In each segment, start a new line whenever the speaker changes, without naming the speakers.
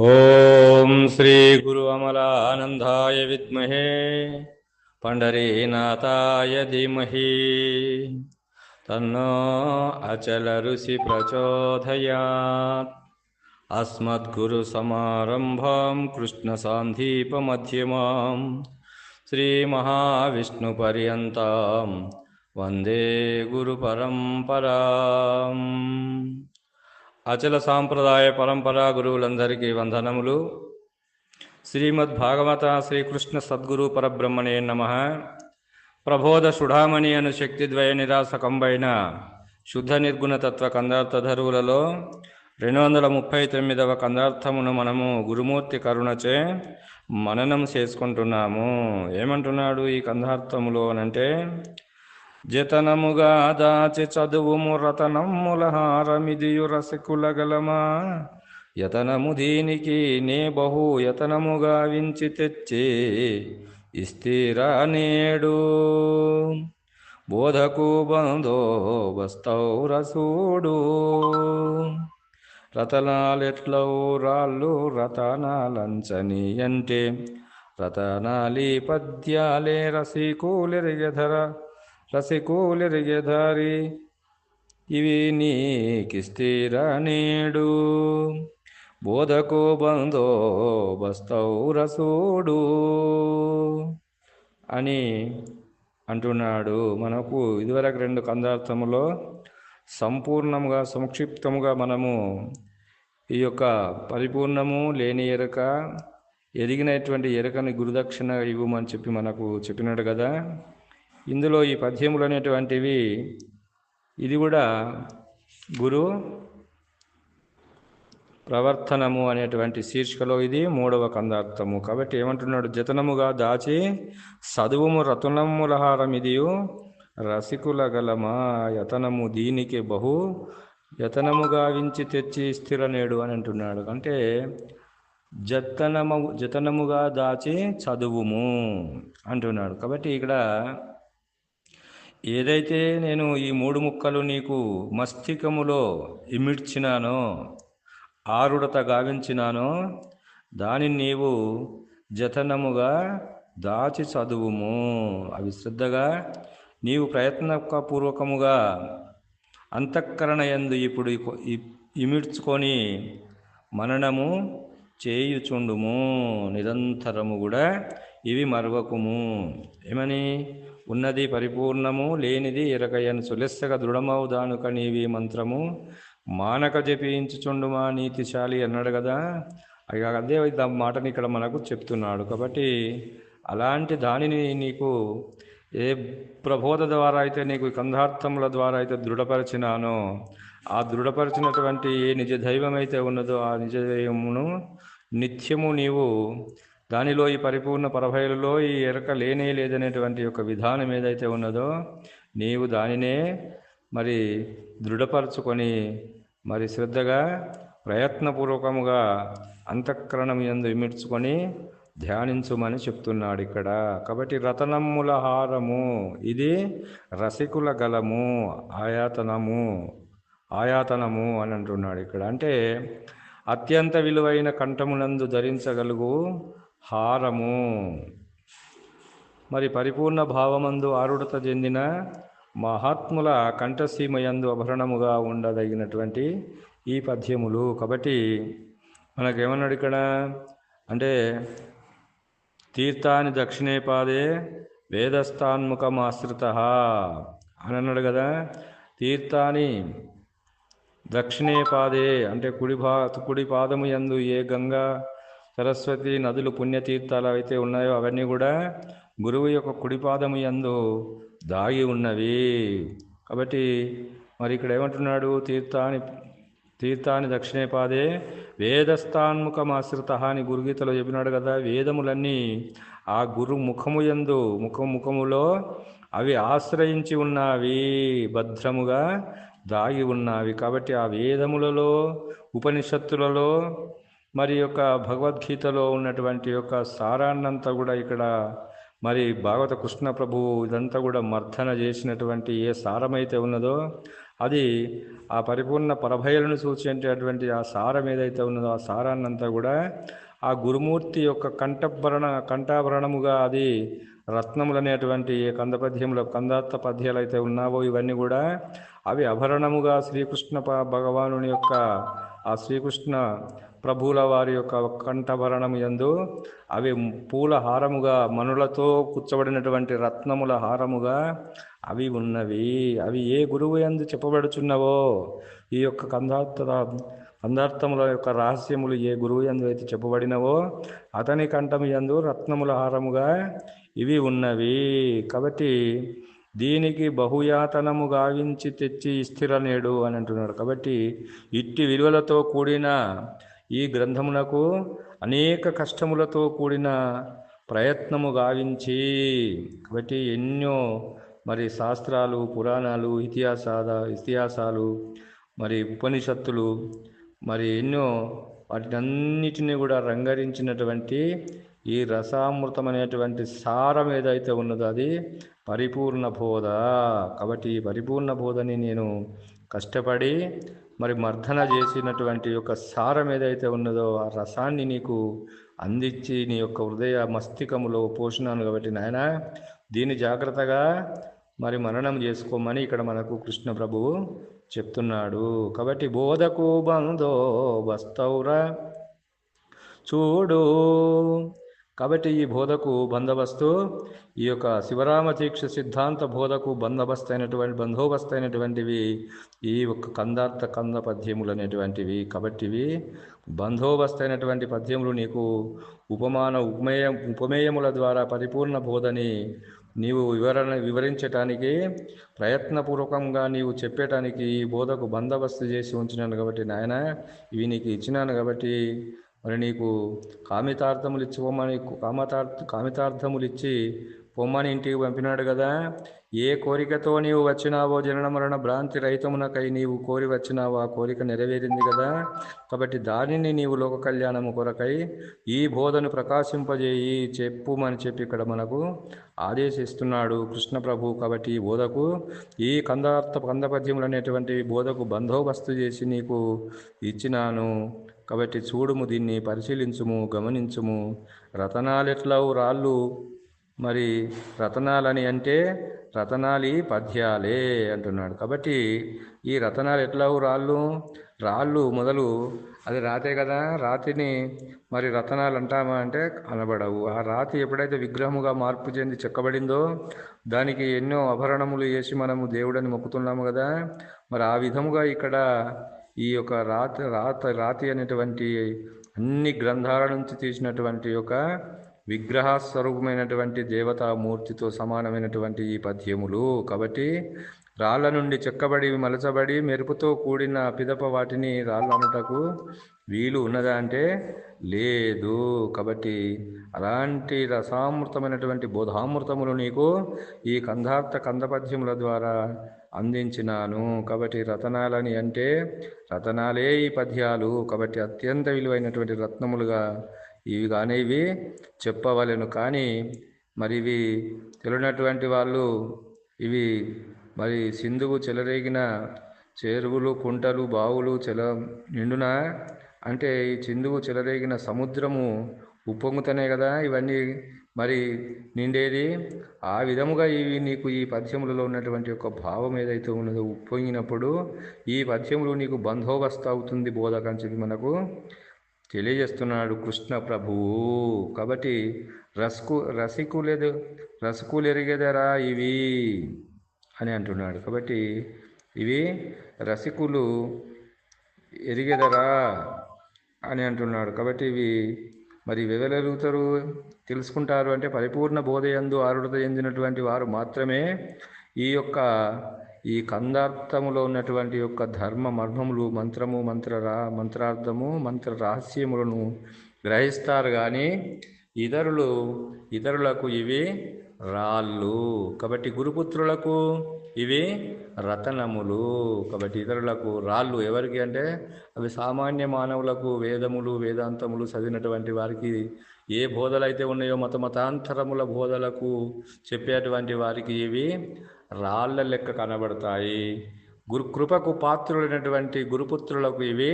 ॐ श्रीगुरु अमलानन्दाय विद्महे पण्डरीनाथाय धीमहि। तन्नो अचलऋषि प्रचोदयात्। अस्मद्गुरुसमारम्भां कृष्णसान्धीपमध्यमां श्रीमहाविष्णुपर्यन्तां वन्दे गुरुपरम्पराम् అచల సాంప్రదాయ పరంపరా గురువులందరికీ వందనములు. శ్రీమద్ భాగవత శ్రీకృష్ణ సద్గురు పరబ్రహ్మణే నమ. ప్రబోధ సుఢామణి అను శక్తిద్వయ నిరాసకంబైన శుద్ధ నిర్గుణతత్వ కందార్థధరువులలో రెండు వందల ముప్పై తొమ్మిదవ కందార్థమును మనము గురుమూర్తి కరుణచే మననం చేసుకుంటున్నాము. ఏమంటున్నాడు ఈ కందార్థములో అనంటే జతనముగా దాచి చదువుము రతనమ్ములహారమిదియు రసికులగలమా? యతనము దీనికి నే బహు యతనముగా వించి తెచ్చి ఇస్తిరా నేడు. బోధకు బందో రతనాలెట్లవు రాళ్ళు రతనాలంచని అంటే రతనాలి పద్యాలే రసికూలెరిగెధర. రసికూలెరిగెధారి ఇవి నీకిస్తీరా నేడు బోధకు బందో బస్తౌ రసూడు అని అంటున్నాడు మనకు. ఇదివరకు రెండు కందార్థములో సంపూర్ణముగా సంక్షిప్తముగా మనము ఈ యొక్క పరిపూర్ణము లేని ఎరక ఎదిగినటువంటి ఎరకని గురుదక్షిణ ఇవ్వమని చెప్పి మనకు చెప్పినాడు కదా. ఇందులో ఈ పద్యములు అనేటువంటివి ఇది కూడా గురు ప్రవర్తనము అనేటువంటి శీర్షికలో ఇది మూడవ కందార్థము. కాబట్టి ఏమంటున్నాడు జతనముగా దాచి చదువుము రతునములహారం ఇదియు రసికుల గలమా యతనము దీనికి బహు యతనముగా వించి తెచ్చి స్థిర నేడు అని అంటున్నాడు. అంటే జతనము జతనముగా దాచి చదువుము అంటున్నాడు. కాబట్టి ఇక్కడ ఏదైతే నేను ఈ మూడు ముక్కలు నీకు మస్తికములో ఇమిడ్చినానో ఆరుడత గావించినానో దానిని నీవు జతనముగా దాచి చదువుము. అవి శ్రద్ధగా నీవు ప్రయత్నపూర్వకముగా అంతఃకరణ ఎందు ఇప్పుడు ఇమిడ్చుకొని మననము చేయుచుండుము. నిరంతరము కూడా ఇవి మరవకుము. ఏమని? ఉన్నది పరిపూర్ణము లేనిది ఎరకయ్యను సులెస్సగా దృఢమవుదానుక నీవి మంత్రము. మానక జపించుచుండుమా నీతిశాలి అన్నాడు కదా. అయ్యా అదే మాటని ఇక్కడ మనకు చెప్తున్నాడు. కాబట్టి అలాంటి దానిని నీకు ఏ ప్రబోధ ద్వారా అయితే నీకు కంధార్థముల ద్వారా అయితే దృఢపరిచినానో ఆ దృఢపరిచినటువంటి ఏ నిజ దైవం అయితే ఉన్నదో ఆ నిజ దైవమును నిత్యము నీవు దానిలో ఈ పరిపూర్ణ పరభైలలో ఈ ఎరక లేనే లేదనేటువంటి యొక్క విధానం ఏదైతే ఉన్నదో నీవు దానినే మరి దృఢపరచుకొని మరి శ్రద్ధగా ప్రయత్నపూర్వకముగా అంతఃకరణం ఎందు ఇమిడ్చుకొని ధ్యానించుమని చెప్తున్నాడు ఇక్కడ. కాబట్టి రతనమ్ముల హారము ఇది రసికుల గలము ఆయాతనము ఆయాతనము అని అంటున్నాడు ఇక్కడ. అంటే అత్యంత విలువైన కంఠమునందు ధరించగలుగు హారము. మరి పరిపూర్ణ భావమందు ఆరుడత చెందిన మహాత్ముల కంఠసీమయందు అభరణముగా ఉండదగినటువంటి ఈ పద్యములు. కాబట్టి మనకేమన్నాడు ఇక్కడ అంటే తీర్థాన్ని దక్షిణే పాదే వేదస్థాన్ముఖమాశ్రిత అని అన్నాడు కదా. తీర్థాన్ని దక్షిణే పాదే అంటే కుడి భా కుడి పాదము యందు ఏ గంగా సరస్వతి నదులు పుణ్యతీర్థాలు అయితే ఉన్నాయో అవన్నీ కూడా గురువు యొక్క కుడిపాదము యందు దాగి ఉన్నవి. కాబట్టి మరి ఇక్కడ ఏమంటున్నాడు? తీర్థాన్ని తీర్థాన్ని దక్షిణే పాదే వేదస్థాన్ముఖమాశ్రిత అని గురుగీతలో చెప్పినాడు కదా. వేదములన్నీ ఆ గురు ముఖము యందు ముఖం ముఖములో అవి ఆశ్రయించి ఉన్నవి భద్రముగా దాగి ఉన్నవి. కాబట్టి ఆ వేదములలో ఉపనిషత్తులలో మరి యొక్క భగవద్గీతలో ఉన్నటువంటి యొక్క సారాన్నంతా కూడా ఇక్కడ మరి భాగవత కృష్ణ ప్రభువు ఇదంతా కూడా మర్దన చేసినటువంటి ఏ సారమైతే ఉన్నదో అది ఆ పరిపూర్ణ పరభయలను సూచించేటువంటి ఆ సారం ఏదైతే ఉన్నదో ఆ సారాన్నంతా కూడా ఆ గురుమూర్తి యొక్క కంఠభరణ కంఠాభరణముగా అది రత్నములు అనేటువంటి ఏ కందపద్యముల కందాత్త పద్యాలు అయితే ఉన్నావో ఇవన్నీ కూడా అవి అభరణముగా శ్రీకృష్ణ భగవాను భగవానుని యొక్క ఆ శ్రీకృష్ణ ప్రభువుల వారి యొక్క కంఠభరణము యందు అవి పూల హారముగా మనులతో కూర్చబడినటువంటి రత్నముల హారముగా అవి ఉన్నవి. అవి ఏ గురువు యందు చెప్పబడుచున్నవో? ఈ యొక్క కందార్థ కందార్థముల యొక్క రహస్యములు ఏ గురువు యందు అయితే చెప్పబడినవో? అతని కంఠము యందు రత్నముల హారముగా ఇవి ఉన్నవి. కాబట్టి దీనికి బహుయాతనము గావించి తెచ్చి స్థిర నేడు అని అంటున్నాడు కాబట్టి ఇట్టి విలువలతో కూడిన ఈ గ్రంథమునకు అనేక కష్టములతో కూడిన ప్రయత్నము గావించి కాబట్టి ఎన్నో మరి శాస్త్రాలు పురాణాలు ఇతిహాసాల ఇతిహాసాలు మరి ఉపనిషత్తులు మరి ఎన్నో వాటినన్నిటినీ కూడా రంగరించినటువంటి ఈ రసామృతం అనేటువంటి సారం ఏదైతే ఉన్నదో అది పరిపూర్ణ బోధ. కాబట్టి ఈ పరిపూర్ణ బోధని నేను కష్టపడి మరి మర్దన చేసినటువంటి యొక్క సారం ఏదైతే ఉన్నదో ఆ రసాన్ని నీకు అందించి నీ యొక్క హృదయ మస్తికములో పోషినాను కాబట్టి నాయన దీన్ని జాగ్రత్తగా మరి మననం చేసుకోమని ఇక్కడ మనకు కృష్ణ ప్రభువు చెప్తున్నాడు. కాబట్టి బోధకు బందో బస్తౌరా చూడు కాబట్టి ఈ బోధకు బందోబస్తు ఈ యొక్క శివరామ దీక్ష సిద్ధాంత బోధకు బందోబస్తు అయినటువంటి బందోబస్తు అయినటువంటివి ఈ యొక్క కందార్థ కంద పద్యములు అనేటువంటివి కాబట్టి ఇవి బందోబస్తు అయినటువంటి పద్యములు నీకు ఉపమాన ఉపమేయ ఉపమేయముల ద్వారా పరిపూర్ణ బోధని నీవు వివరణ వివరించటానికి ప్రయత్నపూర్వకంగా నీవు చెప్పేటానికి ఈ బోధకు బందోబస్తు చేసి ఉంచినాను కాబట్టి నాయన ఇవి నీకు ఇచ్చినాను కాబట్టి మరి నీకు కామితార్థములు ఇచ్చి పొమ్మని కామతార్థ కామితార్థములు ఇచ్చి పొమ్మని ఇంటికి పంపినాడు కదా. ఏ కోరికతో నీవు వచ్చినావో జనన మరణ భ్రాంతి రహితమునకై నీవు కోరి వచ్చినావో ఆ కోరిక నెరవేరింది కదా. కాబట్టి దానిని నీవు లోక కళ్యాణము కొరకై ఈ బోధను ప్రకాశింపజేయి చెప్పుమని చెప్పి ఇక్కడ మనకు ఆదేశిస్తున్నాడు కృష్ణ ప్రభు. కాబట్టి ఈ బోధకు ఈ కందార్థ కందపద్యములు అనేటువంటి బోధకు బందోబస్తు చేసి నీకు ఇచ్చినాను. కాబట్టి చూడుము దీన్ని పరిశీలించుము గమనించుము. రతనాలెట్లవు రాళ్ళు? మరి రతనాలని అంటే రతనాలి పద్యాలే అంటున్నాడు. కాబట్టి ఈ రతనాలు ఎట్లావు రాళ్ళు? రాళ్ళు మొదలు అది రాతే కదా? రాతిని మరి రతనాలు అంటామా అంటే అనబడవు ఆ రాతి ఎప్పుడైతే విగ్రహముగా మార్పు చెంది చెక్కబడిందో దానికి ఎన్నో ఆభరణములు వేసి మనము దేవుడని మొక్కుతున్నాము కదా? మరి ఆ విధముగా ఇక్కడ ఈ యొక్క రాతి రాత రాతి అనేటువంటి అన్ని గ్రంథాల నుంచి తీసినటువంటి ఒక విగ్రహ స్వరూపమైనటువంటి దేవతామూర్తితో సమానమైనటువంటి ఈ పద్యములు. కాబట్టి రాళ్ళ నుండి చెక్కబడి మలచబడి మెరుపుతో కూడిన పిదప వాటిని రాళ్ళనుటకు వీలు ఉన్నదా అంటే లేదు. కాబట్టి అలాంటి రసామృతమైనటువంటి బోధామృతములు నీకు ఈ కందార్థ కందపద్యముల ద్వారా అందించినాను. కాబట్టి రతనాలని అంటే రతనాలే ఈ పద్యాలు. కాబట్టి అత్యంత విలువైనటువంటి రత్నములుగా ఇవి కానీ ఇవి చెప్పవలెను. కానీ మరి ఇవి తెలియనటువంటి వాళ్ళు ఇవి మరి సింధువు చెలరేగిన చెరువులు కుంటలు బావులు చెల నిండున? అంటే ఈ చిందువు చెలరేగిన సముద్రము ఉప్పొంగుతనే కదా? ఇవన్నీ మరి నిండేది? ఆ విధముగా ఇవి నీకు ఈ పద్యములలో ఉన్నటువంటి ఒక భావం ఏదైతే ఉన్నదో ఉప్పొంగినప్పుడు ఈ పద్యములు నీకు బందోబస్తు అవుతుంది బోధక అని చెప్పి మనకు తెలియజేస్తున్నాడు కృష్ణ ప్రభువు కాబట్టి రసకు రసికులేదు రసకులెరిగెదరా ఇవి? అని అంటున్నాడు. కాబట్టి ఇవి రసికులు ఎరిగెదరా అని అంటున్నాడు. కాబట్టి ఇవి మరి ఎవరెరుగుతారు తెలుసుకుంటారు అంటే పరిపూర్ణ బోధయందు ఆరుడత చెందినటువంటి వారు మాత్రమే ఈ యొక్క ఈ కందార్థములో ఉన్నటువంటి యొక్క ధర్మ మర్మములు మంత్రము మంత్ర రా మంత్రార్థము మంత్ర రహస్యములను గ్రహిస్తారు. కానీ ఇతరులు ఇతరులకు ఇవి రాళ్ళు. కాబట్టి గురుపుత్రులకు ఇవి రతనములు. కాబట్టి ఇతరులకు రాళ్ళు ఎవరికి అంటే అవి సామాన్య మానవులకు వేదములు వేదాంతములు చదివినటువంటి వారికి ఏ బోధలు అయితే ఉన్నాయో మత మతాంతరముల బోధలకు చెప్పేటువంటి వారికి ఇవి రాళ్ళ లెక్క కనబడతాయి. గురు కృపకు పాత్రులైనటువంటి గురుపుత్రులకు ఇవి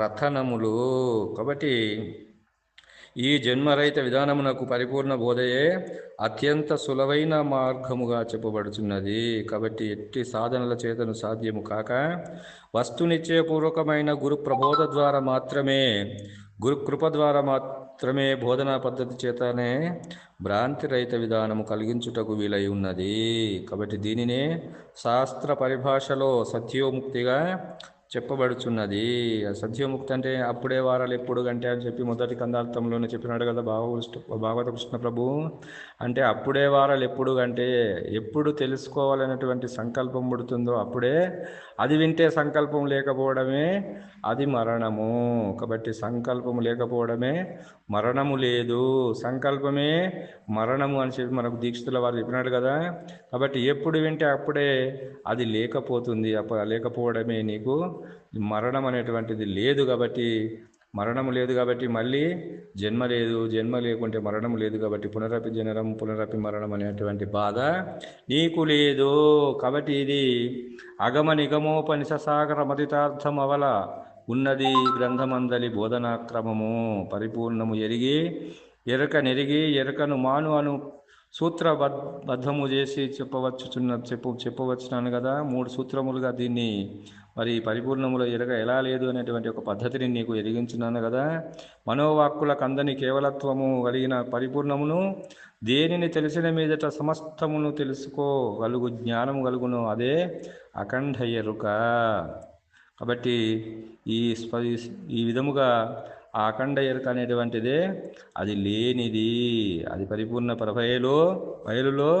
రతనములు. కాబట్టి ఈ జన్మరహిత విధానమునకు పరిపూర్ణ బోధయే అత్యంత సులభైన మార్గముగా చెప్పబడుచున్నది. కాబట్టి ఎట్టి సాధనల చేతను సాధ్యము కాక వస్తునిశ్చయపూర్వకమైన గురు ప్రబోధ ద్వారా మాత్రమే గురుకృప ద్వారా మాత్రమే బోధనా పద్ధతి చేతనే భ్రాంతి రహిత విధానము కలిగించుటకు వీలై ఉన్నది. కాబట్టి దీనినే శాస్త్ర పరిభాషలో సత్యోముక్తిగా చెప్పబడుచున్నది. ఆ అంటే అప్పుడే వారాలు ఎప్పుడు గంటే అని చెప్పి మొదటి కందార్థంలోనే చెప్పినాడు కదా భాగవృష్ణ భాగవత కృష్ణ ప్రభు. అంటే అప్పుడే వారాలు ఎప్పుడు గంటే ఎప్పుడు తెలుసుకోవాలనేటువంటి సంకల్పం పుడుతుందో అప్పుడే అది వింటే సంకల్పం లేకపోవడమే అది మరణము. కాబట్టి సంకల్పం లేకపోవడమే మరణము లేదు. సంకల్పమే మరణము అని చెప్పి మనకు దీక్షితుల వారు చెప్పినాడు కదా. కాబట్టి ఎప్పుడు వింటే అప్పుడే అది లేకపోతుంది. అప్ప లేకపోవడమే నీకు. మరణం అనేటువంటిది లేదు కాబట్టి మరణం లేదు కాబట్టి మళ్ళీ జన్మ లేదు. జన్మ లేకుంటే మరణం లేదు కాబట్టి పునరపి జననం పునరపి మరణం అనేటువంటి బాధ నీకు లేదు. కాబట్టి ఇది అగమ నిగమోపనిషసాగర మదితార్థం అవల ఉన్నది గ్రంథమందలి బోధనాక్రమము. పరిపూర్ణము ఎరిగి ఎరక నెరిగి ఎరకను మాను అను సూత్ర బద్ధము చేసి చెప్పవచ్చుచున్న చెప్పు చెప్పవచ్చున్నాను కదా? మూడు సూత్రములుగా దీన్ని మరి పరిపూర్ణములో ఎరగ ఎలా లేదు అనేటువంటి ఒక పద్ధతిని నీకు ఎరిగించున్నాను కదా? మనోవాక్కులకు అందని కేవలత్వము కలిగిన పరిపూర్ణమును దేనిని తెలిసిన మీదట సమస్తమును తెలుసుకోగలుగు జ్ఞానము కలుగును అదే అఖండ ఎరుక కాబట్టి ఈ ఈ విధముగా ఆ అఖండ ఎరుక అనేటువంటిదే అది లేనిది అది పరిపూర్ణ ప్రభయలో బయలులో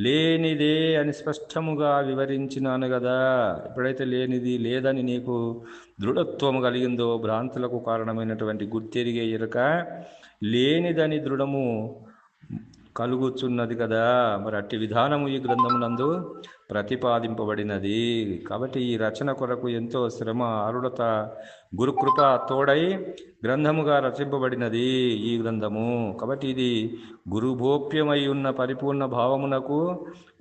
లేనిదే అని స్పష్టముగా వివరించినాను కదా ఎప్పుడైతే లేనిది లేదని నీకు దృఢత్వము కలిగిందో భ్రాంతులకు కారణమైనటువంటి గుర్తెరిగే ఎరుక లేనిదని దృఢము కలుగుచున్నది కదా మరి అట్టి విధానము ఈ గ్రంథమునందు ప్రతిపాదింపబడినది. కాబట్టి ఈ రచన కొరకు ఎంతో శ్రమ అరుడత గురుకృప తోడై గ్రంథముగా రచింపబడినది ఈ గ్రంథము. కాబట్టి ఇది గురుభోప్యమై ఉన్న పరిపూర్ణ భావమునకు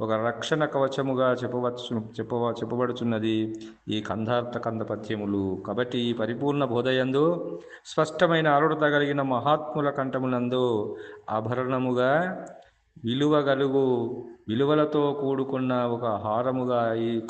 ఒక రక్షణ కవచముగా చెప్పవచ్చు చెప్పవ చెప్పబడుచున్నది ఈ కంధార్త కంద పద్యములు. కాబట్టి ఈ పరిపూర్ణ బోధయందు స్పష్టమైన అరుడత కలిగిన మహాత్ముల కంఠమునందు ఆభరణముగా విలువ గలుగు విలువలతో కూడుకున్న ఒక హారముగా ఈ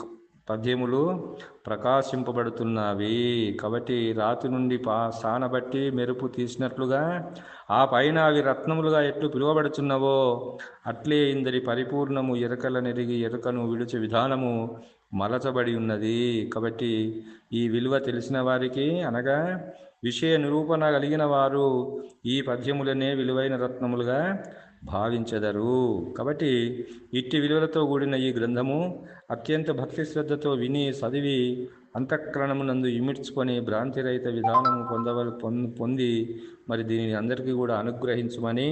పద్యములు ప్రకాశింపబడుతున్నవి. కాబట్టి రాతి నుండి పా సానబట్టి మెరుపు తీసినట్లుగా ఆ పైన అవి రత్నములుగా ఎట్లు పిలువబడుచున్నవో అట్లే ఇందరి పరిపూర్ణము ఎరుకల నెరిగి ఎరుకను విడిచే విధానము మలచబడి ఉన్నది. కాబట్టి ఈ విలువ తెలిసిన వారికి అనగా విషయ నిరూపణ కలిగిన వారు ఈ పద్యములనే విలువైన రత్నములుగా భావించెదరు. కాబట్టి ఇట్టి విలువలతో కూడిన ఈ గ్రంథము అత్యంత భక్తి శ్రద్ధతో విని చదివి అంతఃకరణమునందు ఇమిడ్చుకొని భ్రాంతిరహిత విధానము పొందవల పొంది మరి దీనిని అందరికీ కూడా అనుగ్రహించమని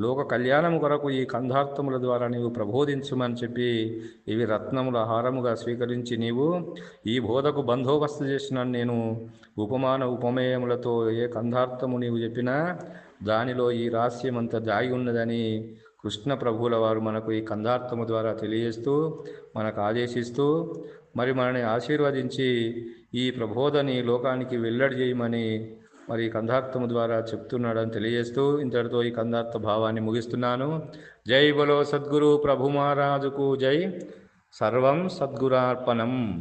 లోక కళ్యాణము కొరకు ఈ కంధార్థముల ద్వారా నీవు ప్రబోధించమని చెప్పి ఇవి రత్నముల హారముగా స్వీకరించి నీవు ఈ బోధకు బందోబస్తు చేసిన నేను. ఉపమాన ఉపమేయములతో ఏ కంధార్థము నీవు చెప్పినా దానిలో ఈ రహస్యమంతా దాగి ఉన్నదని కృష్ణ ప్రభువుల వారు మనకు ఈ కందార్థము ద్వారా తెలియజేస్తూ మనకు ఆదేశిస్తూ మరి మనని ఆశీర్వదించి ఈ ప్రబోధని లోకానికి వెల్లడి చేయమని మరి కందార్థము ద్వారా చెప్తున్నాడని తెలియజేస్తూ ఇంతటితో ఈ కందార్థ భావాన్ని ముగిస్తున్నాను. జై బలో సద్గురు ప్రభు మహారాజుకు జై. సర్వం సద్గురార్పణం.